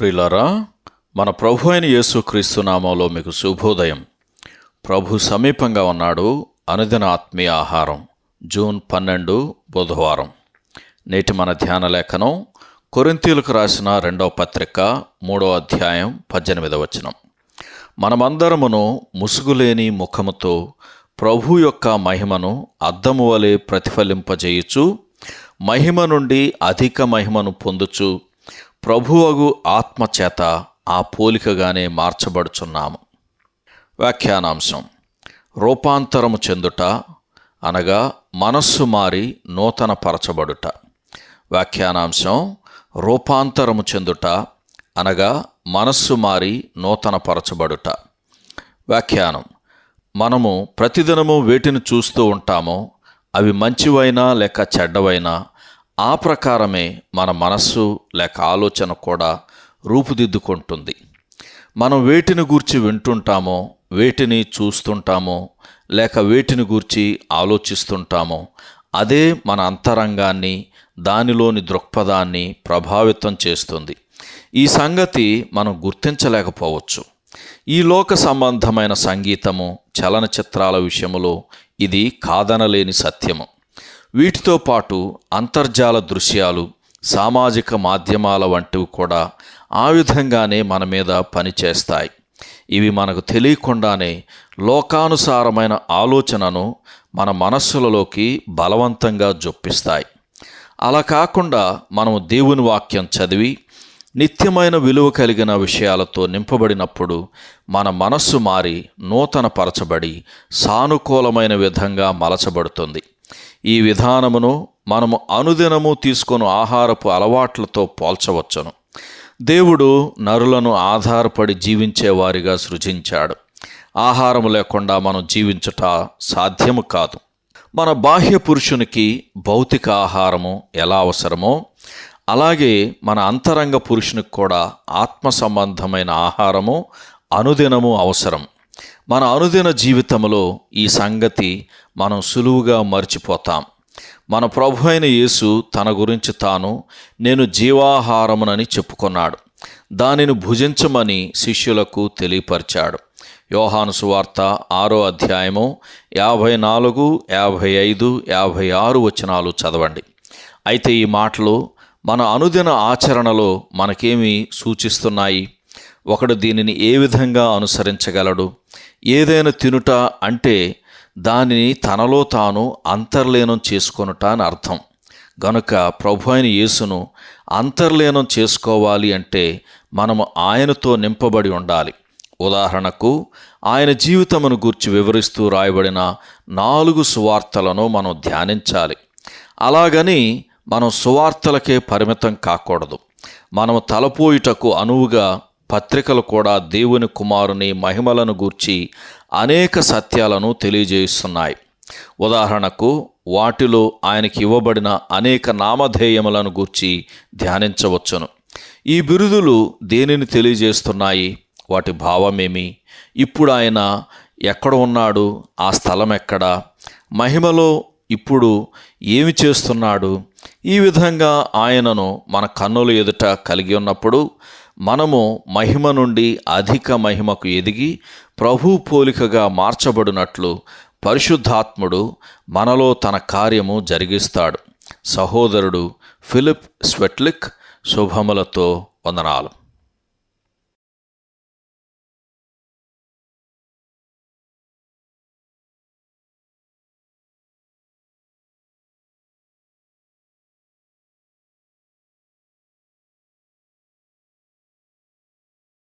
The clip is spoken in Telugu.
ప్రియులారా మన ప్రభు అయిన యేసుక్రీస్తు నామంలో మీకు శుభోదయం. ప్రభు సమీపంగా ఉన్నాడు అనుదిన ఆత్మీయ ఆహారం జూన్ పన్నెండు బుధవారం. నేటి మన ధ్యాన లేఖనం కొరింతీలకు రాసిన రెండవ పత్రిక మూడో అధ్యాయం పద్దెనిమిదవ వచనం. మనమందరమును ముసుగులేని ముఖముతో ప్రభు యొక్క మహిమను అద్దము వలె ప్రతిఫలింపజేయుచు మహిమ నుండి అధిక మహిమను పొందుచు ప్రభువగు ఆత్మ చేత ఆ పోలికగానే మార్చబడుచున్నాము. వ్యాఖ్యానాంశం. రూపాంతరము చెందుట అనగా మనస్సు మారి నూతన పరచబడుట వ్యాఖ్యానాంశం. రూపాంతరము చెందుట అనగా మనస్సు మారి నూతన పరచబడుట వ్యాఖ్యానం. మనము ప్రతిదినము వేటిని చూస్తూ ఉంటామో అవి మంచివైనా లేక చెడ్డవైనా ఆ ప్రకారమే మన మనస్సు లేక ఆలోచన కూడా రూపుదిద్దుకుంటుంది. మనం వేటిని గూర్చి వింటుంటామో వేటిని చూస్తుంటామో లేక వేటిని గూర్చి ఆలోచిస్తుంటామో అదే మన అంతరంగాన్ని దానిలోని దృక్పథాన్ని ప్రభావితం చేస్తుంది. ఈ సంగతి మనం గుర్తించలేకపోవచ్చు. ఈ లోక సంబంధమైన సంగీతము చలనచిత్రాల విషయములో ఇది కాదనలేని సత్యము. వీటితో పాటు అంతర్జాల దృశ్యాలు సామాజిక మాధ్యమాల వంటివి కూడా ఆ విధంగానే మన మీద పనిచేస్తాయి. ఇవి మనకు తెలియకుండానే లోకానుసారమైన ఆలోచనను మన మనస్సులలోకి బలవంతంగా జొప్పిస్తాయి. అలా కాకుండా మనం దేవుని వాక్యం చదివి నిత్యమైన విలువ కలిగిన విషయాలతో నింపబడినప్పుడు మన మనస్సు మారి నూతన పరచబడి సానుకూలమైన విధంగా మలచబడుతుంది. ఈ విధానమును మనము అనుదినము తీసుకొని ఆహారపు అలవాట్లతో పోల్చవచ్చును. దేవుడు నరులను ఆధారపడి జీవించేవారిగా సృజించాడు. ఆహారం లేకుండా మనం జీవించుట సాధ్యము కాదు. మన బాహ్య పురుషునికి భౌతిక ఆహారము ఎలా అవసరమో అలాగే మన అంతరంగ పురుషునికి కూడా ఆత్మ సంబంధమైన ఆహారము అనుదినము అవసరం. మన అనుదిన జీవితంలో ఈ సంగతి మనం సులువుగా మర్చిపోతాం. మన ప్రభు అయిన యేసు తన గురించి తాను నేను జీవాహారమునని చెప్పుకున్నాడు. దానిని భుజించమని శిష్యులకు తెలియపరిచాడు. యోహాను సువార్త ఆరో అధ్యాయము యాభై నాలుగు యాభై ఐదు యాభై ఆరు వచనాలు చదవండి. అయితే ఈ మాటలు మన అనుదిన ఆచరణలో మనకేమి సూచిస్తున్నాయి? ఒకడు దీనిని ఏ విధంగా అనుసరించగలడు? ఏదైనా తినుట అంటే దానిని తనలో తాను అంతర్లీనం చేసుకొనుట అని అర్థం. గనుక ప్రభు అయిన యేసును అంతర్లీనం చేసుకోవాలి అంటే మనము ఆయనతో నింపబడి ఉండాలి. ఉదాహరణకు ఆయన జీవితమును గూర్చి వివరిస్తూ రాయబడిన నాలుగు సువార్తలను మనం ధ్యానించాలి. అలాగని మనం సువార్తలకే పరిమితం కాకూడదు. మనము తలపోయుటకు అనువుగా పత్రికలు కూడా దేవుని కుమారుని మహిమలను గూర్చి అనేక సత్యాలను తెలియజేస్తున్నాయి. ఉదాహరణకు వాటిలో ఆయనకి ఇవ్వబడిన అనేక నామధేయములను గూర్చి ధ్యానించవచ్చును. ఈ బిరుదులు దేనిని తెలియజేస్తున్నాయి? వాటి భావమేమి? ఇప్పుడు ఆయన ఎక్కడ ఉన్నాడు? ఆ స్థలం ఎక్కడ మహిమలో ఇప్పుడు ఏమి చేస్తున్నాడు? ఈ విధంగా ఆయనను మన కన్నుల ఎదుట కలిగి ఉన్నప్పుడు మనము మహిమ నుండి అధిక మహిమకు ఎదిగి ప్రభు పోలికగా మార్చబడినట్లు పరిశుద్ధాత్ముడు మనలో తన కార్యము జరిగిస్తాడు. సహోదరుడు ఫిలిప్ స్వెట్లిక్ శుభములతో వందనాలు.